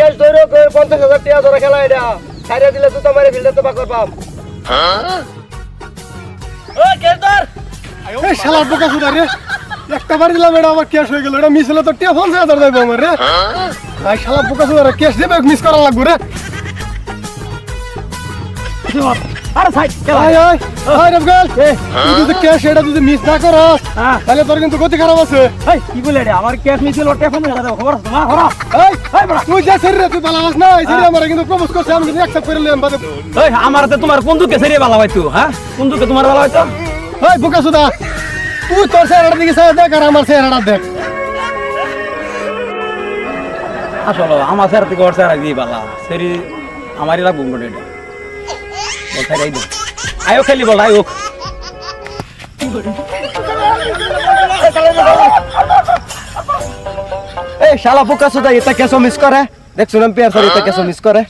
Cash ধরো পঞ্চাশ হাজার টাকা ধরে খেলা এটা। সাইডে দিলে জুতা মারি ফিল্ডে তো পাকর পাম। ও ক্যাশ ধর। এই শালা বোকা সুদা রে। একটা বার দিলাম এটা আমার ক্যাশ হয়ে গেল। এটা মিস হলে তো টিয়া ফোন হাজার দেবো আমার রে। এই শালা বোকা সুদা রে ক্যাশ দেবে মিস করা লাগবে রে। আরে সাইড আয় আয় আয় রবগাল তুই যদি ক্যাশ এটা যদি মিস না করস হ্যাঁ। তাহলে তোর কিন্তু গতি খারাপ আছে। এই কি বলে এটা আমার ক্যাশ লাগা দাও খবর আছে? তোমার খবর এই এই বড়া তুই যা শরীরে তুই ভালো আছিস না শরীরে আমার কিন্তু প্রপোজ করছে আমি কিন্তু অ্যাকসেপ্ট করে নিলাম বাদে। এই আমার তো তোমার কোন দুকে সেরিয়ে ভালো হয়তো হ্যাঁ? কোন তোমার ভালো হয়তো? এই বোকা সুদা তুই তোর চেহারাটা দিকে চেয়ে দেখ আর আমার চেহারাটা দেখ। আসলে আমার স্যার থেকে ওর স্যার দিয়ে ভালো সেরি আমারই লাগবো মোটে এটা। বল স্যার দে। আয়ো খেলি বল আয়ো এই শালা বোকা সুদা এটা কেসো মিস করে? দেখছ না পেয়ার সরি এটা কেসো মিস করে?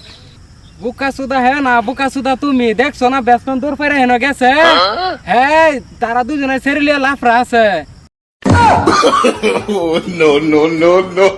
বুকা সুদা হে না বুকা সুদা তুমি। দেখছ না বেসন দূর ফেরে হেন গেছে? হ্যাঁ তারা দুজনে সেরিলিয়া লাফরা আছে। Oh, no, no, no, no.